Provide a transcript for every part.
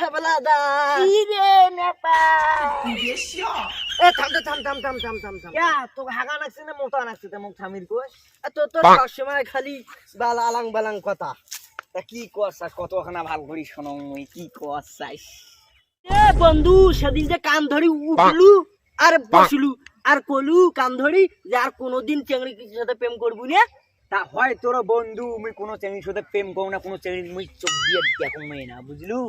সাবলা দা রে নেপাল। এ থাম তো থাম থাম থাম থাম থাম থাম। ইয়া তোকে হাগা নাকছে না? মোটা নাকছে তে মুখ থামির কই এ তো তো সবসময় খালি বালা আলাং বালাং কথা। তা কি করছাস কতখানা ভালো করি শোনো মুই কি করছাস এ বন্ধু সেদিন যে কান ধরি উঠলু আর বসলু আর কলু কান ধরি যে আর কোনোদিন চেংড়ি কিছুর সাথে প্রেম করবি না? তা হয় তোর বন্ধু মুই কোনো চেঙ্গির সাথে প্রেম করো না কোনো চেঙ্গি মুই চোখ দিয়ে দেখো না বুঝলু?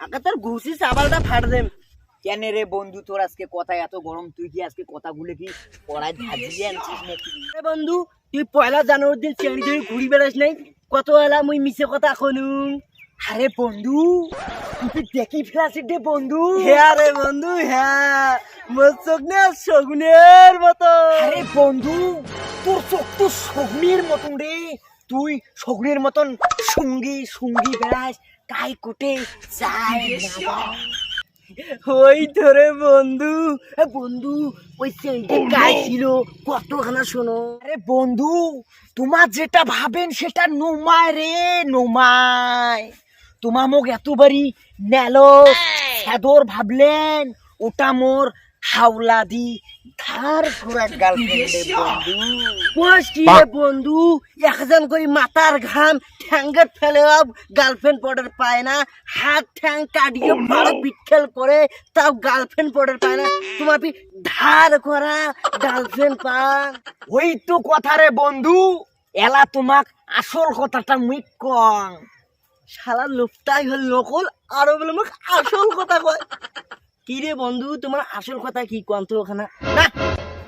আগে তোর ঘুষি চাবালটা ফাট দেম কেন রে বন্ধু তোর আজকে কথা এত গরম? তুই কি আজকে কথাগুলো কি পড়ায় ধাজিয়ে আনছিস নাকি? বন্ধু তুই পয়লা জানুয়ারির দিন চেংড়ি ধরে ঘুরি বেড়াস নাই? কত এলা মুই মিছে কথা আরে বন্ধু তুই দেখি ফেলাছিস রে বন্ধু? হ্যাঁ রে বন্ধু হ্যাঁ। মোর চোখ না শগুনের মতো। আরে বন্ধু তোর চোখ তো শগ্নির মতন রে। তুই শগ্নির মতন সঙ্গী সঙ্গী বেড়াস। কাই কোটে চাই ওই তোরে বন্ধু বন্ধু ওই চেংড়ি গাই ছিল? কতখানা শোনো। আরে বন্ধু তোমার যেটা ভাবেন সেটা নোমায় রে নোমায়। তোমার মোক এতবারই নেলো। সাদর ভাবলেন ওটা মোর হাওলা দি ধার করা গার্লফ্রেন্ড বন্ধু। বস কি বন্ধু? একজন করে মাথার ঘাম ঠ্যাঙ্গের ফেলে গার্লফ্রেন্ড পডার পায় না। হাত ঠ্যাং কাটিয়ে বড় বিক্ষেল করে তাও গার্লফ্রেন্ড পডার পায় না। তোমার ধার করা গার্লফ্রেন্ড পান ওই তো কথা রে বন্ধু। এলা তোমাক আসল কথাটা মুই কং। শালা লোকটাই হল নকল আরও বলে মোক আসল কথা কয়। কি রে বন্ধু তোমার আসল কথা কি? কন্ত ওখানে? না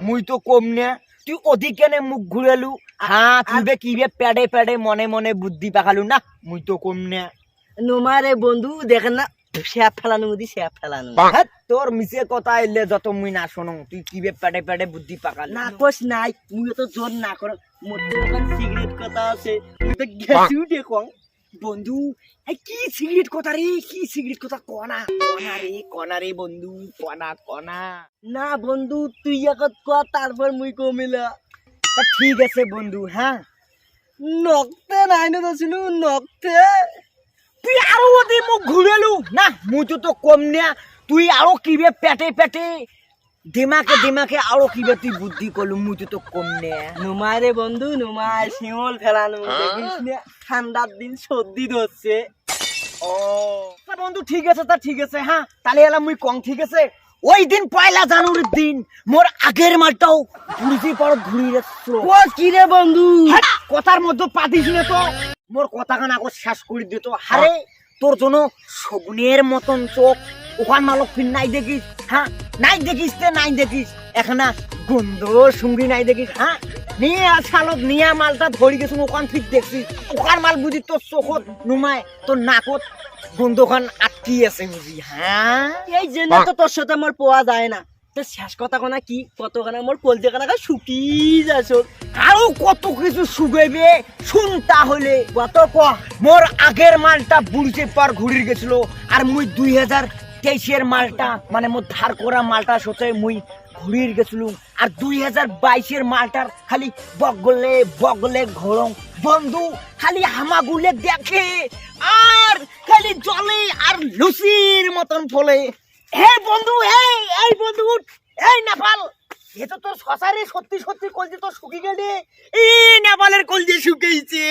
মুই তো কম না। তুই অধিকেনে মুখ ঘুরালু? হ্যাঁ তুই বে কি বে প্যাডে প্যাডে মনে মনে বুদ্ধি পাকালু? না মুই তো কম না। নোমারে বন্ধু দেখেন না স্যাপ ফেলানো মুদি স্যাপ ফেলানো। হ্যাঁ, তোর মিছে কথা এলে যত মুই না শোনো তুই কিবে প্যাডে প্যাডে বুদ্ধি পাকাল? না কোস নাই মুই তো জোর না কর। মোর তো সিগারেট কথা আছে মুই তো গেছিও দেখং বন্ধু কি সিগারেট কথা রে, কি সিগারেট কথা? কনা কনা রে কনা রে বন্ধু, কনা কনা। না বন্ধু, তুই একত ক, তারপর মুই কমিলা তা ঠিক আছে বন্ধু হ্যাঁ? নকতে নাই না তো নকতে। তুই আরও ওদের মুখ ঘুরেলু। না, মুই তো তো কম না তুই আরও কিবে পেটে পেটে দিমাকে দিমাকে আরও কিবে তুই বুদ্ধি করলু? মুই তো তো কম না। নুমায় রে বন্ধু নুমায় শিমল ফেলানো। দেখিস না ঠান্ডার দিন সর্দি ধরছে। ও তা বন্ধু ঠিক আছে তা ঠিক আছে হ্যাঁ? তাহলে এলাম মুই কং ঠিক আছে? ওই দিন পয়লা জানুয়ারির দিন মোর আগের মালটাও ঘুরছি পর ঘুরি রেছিল ও কি রে বন্ধু? হ্যাঁ, কথার মধ্যে পাতিস না তো। মোর কথা খান আগত শেষ করে দিত হারে তোর জন্য শগুনের মতন চোখ। ওখান মালক ফির নাই দেখিস হ্যাঁ? নাই দেখিস তে নাই দেখিস। এখানা গন্ধ সঙ্গী নাই দেখিস হ্যাঁ? নিয়ে আর শালত নিয়ে মালটা ধরি গেছো ওখান ঠিক দেখছিস। ওখান মাল বুঝি তোর চোখত নুমায় তোর নাকত গন্ধখান আটকি আছে বুঝি হ্যাঁ? এই জন্য তো তোর সাথে আমার পাওয়া যায় না। তো শেষ কথা কোনা কি? কতখানা মোর কলজে কানা শুকি যাস আরও কত কিছু শুকাইবে শুন তাহলে। কত ক মোর আগের মালটা বুড়িতে পার ঘুরির গেছিল আর মুই দুই হাজার তেইশের মালটা মানে মোর ধার করা মালটার সাথে মুই ঘুরির গেছিল। আর দুই হাজার বাইশের মালটার খালি বগলে বগলে ঘরং। বন্ধু, খালি হামাগুলে দেখে, আর খালি জলে আর লুচির মতন ফলে। হে বন্ধু এই এই বন্ধু এই নেপাল, এ তো তোর শশারে সত্যি সত্যি কলজে তোর শুকিয়ে গেলে এই নেপালের কলজে শুকিয়েছে।